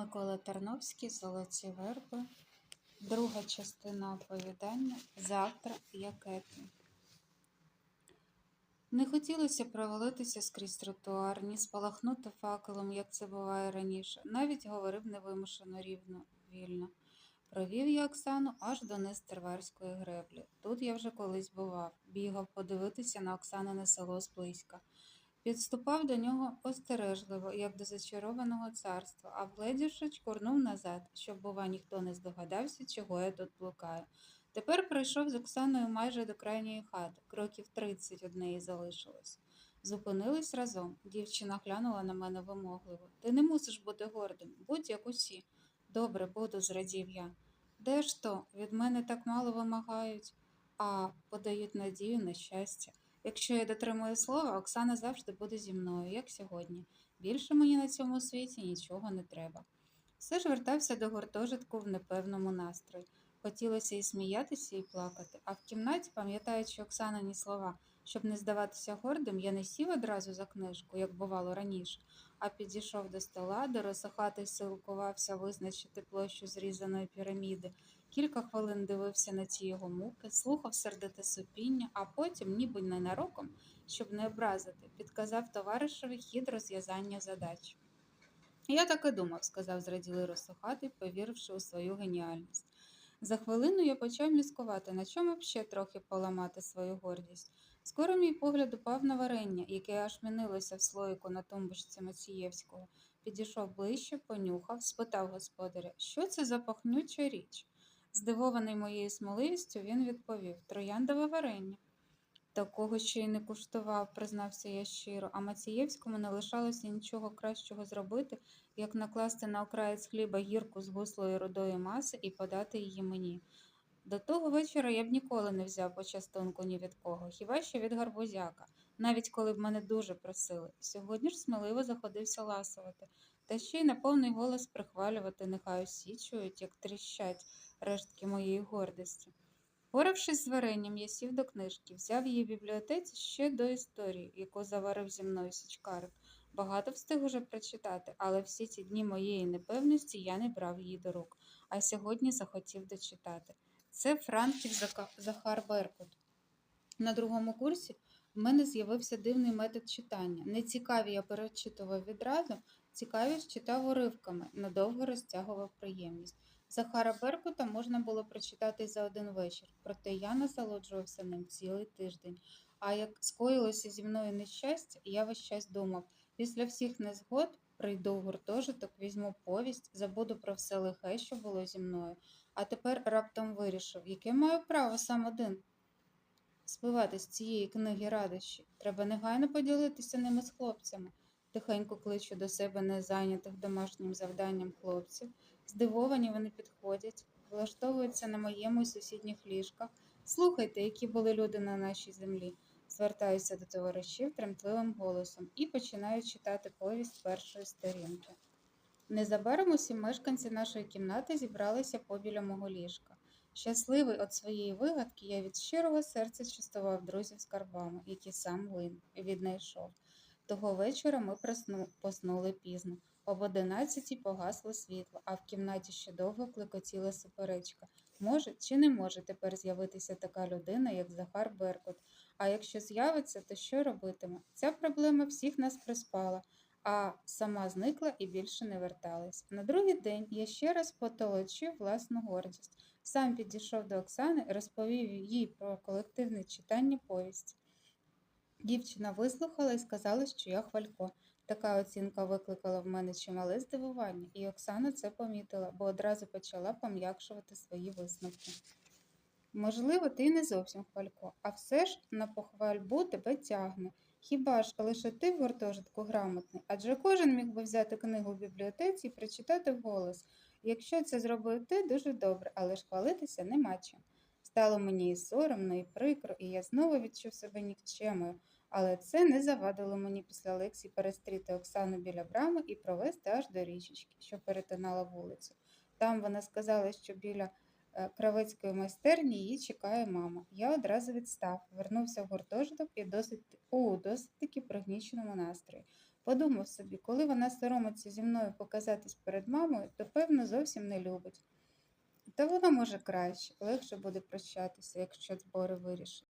Микола Тарновський Золоті верби. Друга частина оповідання Завтра якети. Не хотілося провалитися скрізь тротуар, ні спалахнути факелом, як це буває раніше. Навіть говорив невимушено рівно, вільно. Провів я Оксану аж до низ Терварської греблі. Тут я вже колись бував, бігав подивитися на Оксанине село зблизька. Підступав до нього остережливо, як до зачарованого царства, а вгледівши, чкурнув назад, щоб, бува, ніхто не здогадався, чого я тут блукаю. Тепер прийшов з Оксаною майже до крайньої хати, кроків тридцять од неї залишилось. Зупинились разом. Дівчина глянула на мене вимогливо. Ти не мусиш бути гордим, будь як усі. Добре, буду, зрадів я. Де ж то? Від мене так мало вимагають, а подають надію на щастя. Якщо я дотримую слова, Оксана завжди буде зі мною, як сьогодні. Більше мені на цьому світі нічого не треба. Все ж вертався до гуртожитку в непевному настрої. Хотілося і сміятися, і плакати, а в кімнаті, пам'ятаючи Оксанині слова, щоб не здаватися гордим, я не сів одразу за книжку, як бувало раніше, а підійшов до стола, де розсохатий силкувався визначити площу зрізаної піраміди. Кілька хвилин дивився на ці його муки, слухав сердите супіння, а потім, ніби ненароком, щоб не образити, підказав товаришеві хід розв'язання задач. Я так і думав, сказав зраділий розсохатий, повіривши у свою геніальність. За хвилину я почав міскувати, на чому б ще трохи поламати свою гордість. Скоро мій погляд упав на варення, яке аж мінилося в слоїку на тумбочці Мацієвського. Підійшов ближче, понюхав, спитав господаря, що це за пахнюча річ. Здивований моєю смоливістю, він відповів Трояндове варення. Такого ще й не куштував, признався я щиро, а Мацієвському не лишалося нічого кращого зробити, як накласти на окраєць хліба гірку з гуслої рудої маси і подати її мені. До того вечора я б ніколи не взяв почастунку ні від кого, хіба що від гарбузяка, навіть коли б мене дуже просили. Сьогодні ж сміливо заходився ласувати, та ще й на повний голос прихвалювати, нехай усі чують, як тріщать рештки моєї гордості. Поравшись з варенням, я сів до книжки, взяв її в бібліотеці ще до історії, яку заварив зі мною січкарик. Багато встиг уже прочитати, але всі ці дні моєї непевності я не брав її до рук, а сьогодні захотів дочитати. Це Франків Захар Беркут. На другому курсі в мене з'явився дивний метод читання. Нецікаві я перечитував відразу, цікавість читав уривками, надовго розтягував приємність. Захара Беркута можна було прочитати за один вечір, проте я насолоджувався ним цілий тиждень. А як скоїлося зі мною нещастя, я весь час думав, після всіх незгод прийду в гуртожиток, візьму повість, забуду про все лихе, що було зі мною. А тепер раптом вирішив, яке маю право сам один спивати з цієї книги радощі. Треба негайно поділитися ними з хлопцями. Тихенько кличу до себе незайнятих домашнім завданням хлопців. Здивовані вони підходять, влаштовуються на моєму і сусідніх ліжках. Слухайте, які були люди на нашій землі. Звертаюся до товаришів тремтливим голосом і починаю читати повість першої сторінки. Незабаром усі мешканці нашої кімнати зібралися побіля мого ліжка. Щасливий від своєї вигадки, я від щирого серця частував друзів скарбами, які сам Лин віднайшов. Того вечора ми поснули пізно. Об одинадцятій погасло світло, а в кімнаті ще довго клекотіла суперечка. Може чи не може тепер з'явитися така людина, як Захар Беркут? А якщо з'явиться, то що робитиме? Ця проблема всіх нас приспала, а сама зникла і більше не верталась. На другий день я ще раз потолочив власну гордість. Сам підійшов до Оксани, розповів їй про колективне читання повісті. Дівчина вислухала і сказала, що я хвалько. Така оцінка викликала в мене чимале здивування, і Оксана це помітила, бо одразу почала пом'якшувати свої висновки. Можливо, ти не зовсім хвалько, а все ж на похвальбу тебе тягне. Хіба ж лише ти в гуртожитку грамотний? Адже кожен міг би взяти книгу в бібліотеці і прочитати вголос. Якщо це зробив ти, дуже добре, але ж хвалитися нема чим. Стало мені і соромно, і прикро, і я знову відчув себе нікчемою. Але це не завадило мені після лекції перестріти Оксану біля брами і провести аж до річечки, що перетинала вулицю. Там вона сказала, що біля е, кравецької майстерні її чекає мама. Я одразу відстав, вернувся в гуртожиток і досить у досить таки пригніченому настрої. Подумав собі, коли вона соромиться зі мною показатись перед мамою, то певно зовсім не любить. Та вона може краще, легше буде прощатися, якщо збори вирішить.